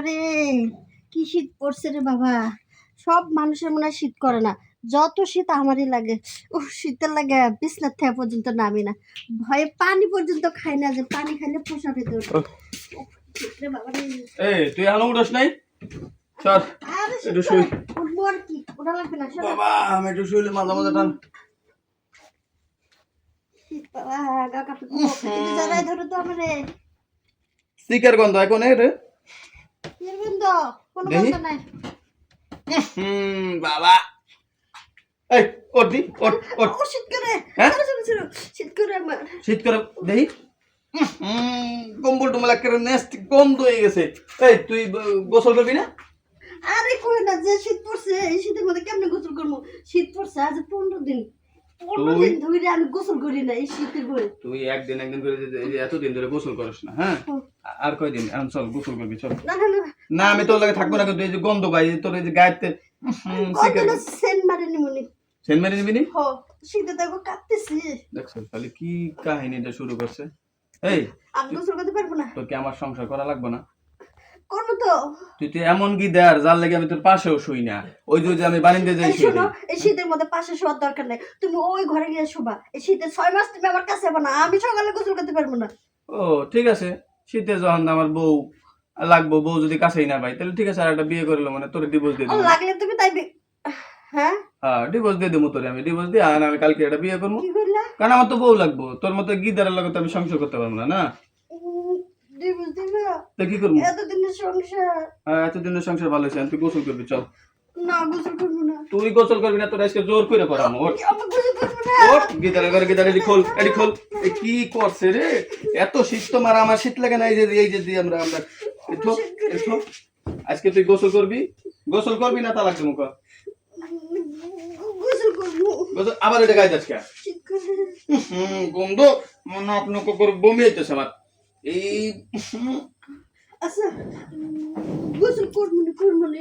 বাবারে কি শীত পড়ছে রে বাবা। সব মানুষের মনে হয় শীত করে না। যত শীত আমারই লাগে ও শীতের লাগে বিছনার থেকে পর্যন্ত নামি না। ভয়ে পানি পর্যন্ত খাই না যে পানি খাইলে পোষা পেতে এই তুই এখনও উঠোস নাই? সর একটু করে। শুই। উঠবো আর কি ওটা লাগবে না বাবা আমি একটু শুইলে মাথা মাথা টান। শীত বাবা গা কাঁপে। একটু জড়াই ধরো তো আমারে। স্টিকার গন্ধ এখন রে। এর বন্ধ কোনো দেখি। বন্ধ নাই। হুম বাবা। এই ওঠ দি ওঠ ওঠ। শীত করে হ্যাঁ? শোনো, শোনো, শোনো, শীত করে আমার শীত করে দেখি। কম্বল টম্বল একেবারে নেস্ট গন্ধ হয়ে গেছে। এই তুই গোসল করবি না? আরে কই না যে শীত পড়ছে এই শীতের মধ্যে কেমনে গোসল করব? শীত পড়ছে আজ পনেরো দিন। পনেরো তুই- আমি গোসল করি না এই শীতের বই তুই একদিন একদিন করে যে- এই যে এতদিন ধরে গোসল করিস না হ্যাঁ? আর কয়দিন? এখন চল গোসল করবি চল। না না না না। আমি তোর লাগে থাকব না কিন্তু এই যে গন্ধ পাই তোর এই যে গায়েতে মনে। নি শীতে দেখো কাঁপতেছি দেখছ তাহলে কি কাহিনীটা শুরু করছে? এই আমি গোসল করতে পারব না। তোর কি আমার সংসার করা লাগবে না? করব তো। তুই তো এমন কি দেয়ার যার লাগে আমি তোর পাশেও শুই না। ওই যে আমি বারিন্দে যাই শুই শোনো এই শীতের মধ্যে পাশে শোয়ার দরকার নেই। তুমি ওই ঘরে গিয়ে শোবা। এই শীতে ছয় মাস তুমি আমার কাছে না। আমি সকালে গোসল করতে পারব না। ও ঠিক আছে। শীতে যখন আমার বউ লাগবো বউ যদি কাছেই না পাই তাহলে ঠিক আছে আর একটা বিয়ে করল মানে তোর ডিভোর্স দিয়ে দেবো। লাগলে তুমি তাই হ্যাঁ? হ্যাঁ ডিভোর্স দিয়ে দেবো তোরে আমি। ডিভোর্স দিয়ে আর আমি কালকে একটা বিয়ে করব। কারণ আমার তো বউ লাগবো। তোর মতো গিদারের লগে তো আমি সংসার করতে পারব না না? দিবা? কি করব? এতদিনের সংসার। হ্যাঁ, এতদিনের সংসার ভালো হয়েছে। তুই গোসল করবি চল। না গোসল করব না। তুই গোসল করবি না তোর আজকে জোর করে করামো খোল এটি খোল। কি করছে রে? এত শীত তো মারা আমার শীত লাগে না এই যে এই যে দিয়ে আমরা আমরা আজকে তুই গোসল করবি? গোসল করবি না তালাক দেবো। গোসল আবার এটা গায়ে যাচ্ছে গন্ধ মনে আপনার করে বমি হইতেছে আমার। এই আচ্ছা গোসল করব না করব না।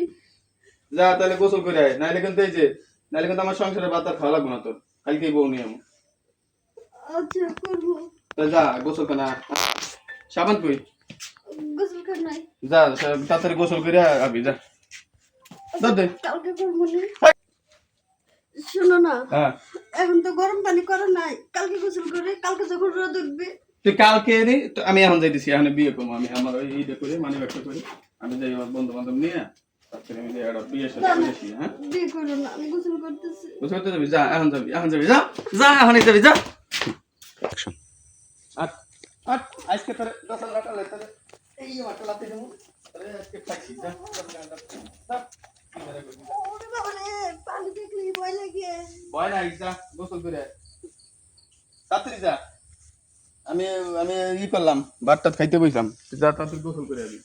যা তাহলে গোসল করে আয়। নাহলে কিন্তু এই যে নাহলে কিন্তু আমার সংসারে ভাত আর খাওয়া লাগবে না তোর। কালকে বউ নিয়ে আমি আচ্ছা করব। তা যা গোসল কেনা সাবান কই? গোসল কর নাই। যা তাড়াতাড়ি গোসল করে আবি যা। দাও দে। কালকে করব না। শোনো না হ্যাঁ। এখন তো গরম পানি করা নাই। কালকে গোসল করে কালকে যখন রোদ উঠবে তুই কালকে নি তো আমি এখন যাইতেছি এখন বিয়ে করব আমি আমার ওই ইটা করে মানি ব্যবসা করি। আমি যাই আমার বন্ধু বান্ধব নিয়ে হ্যাঁ? আজকে তোরে দশ হাজার টাকা এই যে লাতে দেবো। আজকে দেখলে ভয় লাগে। ভয় নাই যা গোসল করে তাড়াতাড়ি যা। আমি আমি ই করলাম ভাতটা খাইতে বইলাম যা তাড়াতাড়ি গোসল করে আবি।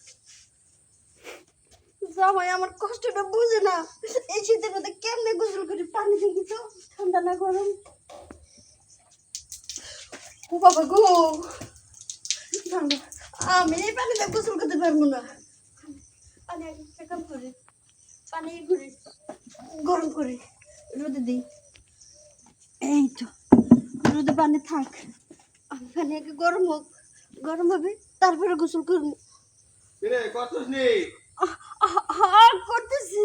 জামাই আমার কষ্টটা বুঝে না। এই শীতের মধ্যে কেমনে গোসল করি পানি দেখি তো? ঠান্ডা না গরম। ও বাবা গো। ঠান্ডা আমি এই পানিতে গোসল করতে পারব না। পানি চেকআপ করি পানি করি গরম করি রোদে দিই। এই তো রোদে পানি থাক। আমি পানি আগে গরম হোক গরম হবে তারপরে গোসল করব। করতেছি।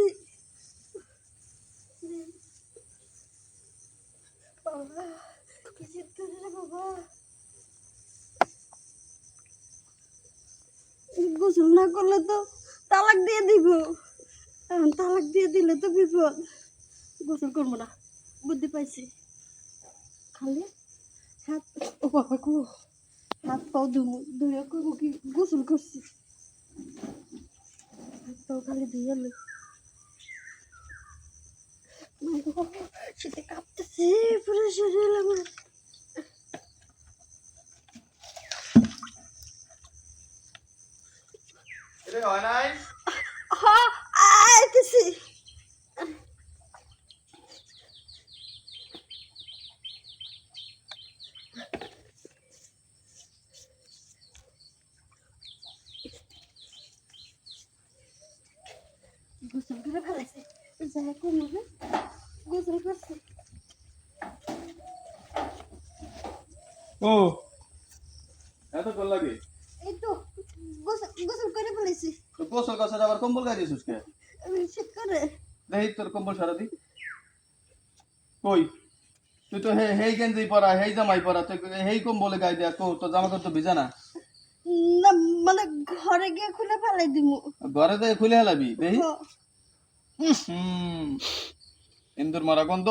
বাবা, করে রে বাবা। গোসল না করলে তো তালাক দিয়ে দিব। তালাক দিয়ে দিলে তো বিপদ। গোসল করব না বুদ্ধি পাইছি। খালি হাত ও বাবা গো হাত পাও ধুমু ধুয়ে করব কি গোসল করছি তো খালি দিয়ে এলো শীতে কাঁপতেছে পুরো শরীর আমার হয় নাই হ্যাঁ গোসল করে ফেলেছে যাই কমবে গোসল করছে ও। এত কল লাগে? এই তো গোসল গোসল করে তো গোসল কাছে আবার কম্বল গায়ে দিয়েছিস কে? শীত করে। তোর কম্বল সারা দি। কই? তুই তো হে হেই গেঞ্জি পরা হেই জামাই পরা তুই হেই কম্বলে গায়ে দেয়া কো তোর জামা তো ভিজা না? মানে ঘরে গিয়ে খুলে ফেলাই দিমু। ঘরে তো খুলে হেলাবি দেখি ইন্দুর মারা গন্ধ।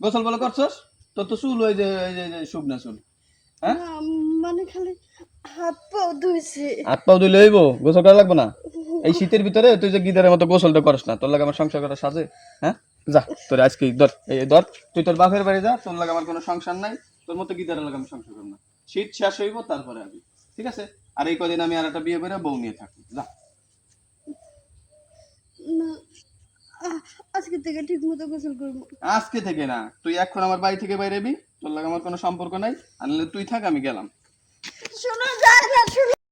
গোসল বলে করছস? তোর তো চুল ওই যে এই যে- শুকনা চুল। হ্যাঁ? মানে খালি হাত পাও ধুইছে। হাত পাও দিলে হইব গোসল করা লাগবে না? এই শীতের ভিতরে তুই যে গিদারের মতো গোসলটা করস না তোর লাগে আমার সংসার করা সাজে হ্যাঁ? যা তোর আজকে ধর এই ধর তুই তোর বাপের বাড়ি যা তোর লাগে আমার কোনো সংসার নাই তোর মতো গিদারের লাগে আমি সংসার করব না। শীত শেষ হইব তারপরে আমি ঠিক আছে? আর এই কদিন আমি আর একটা বিয়ে করে বউ নিয়ে থাকি যা। না থেকে ঠিক মতো গোসল করব। আজকে থেকে না। তুই এখন আমার বাড়ি থেকে বাইরে বি তোর লাগে আমার কোনো সম্পর্ক নাই আনলে তুই থাক আমি গেলাম। শোনো যায় না শোনো।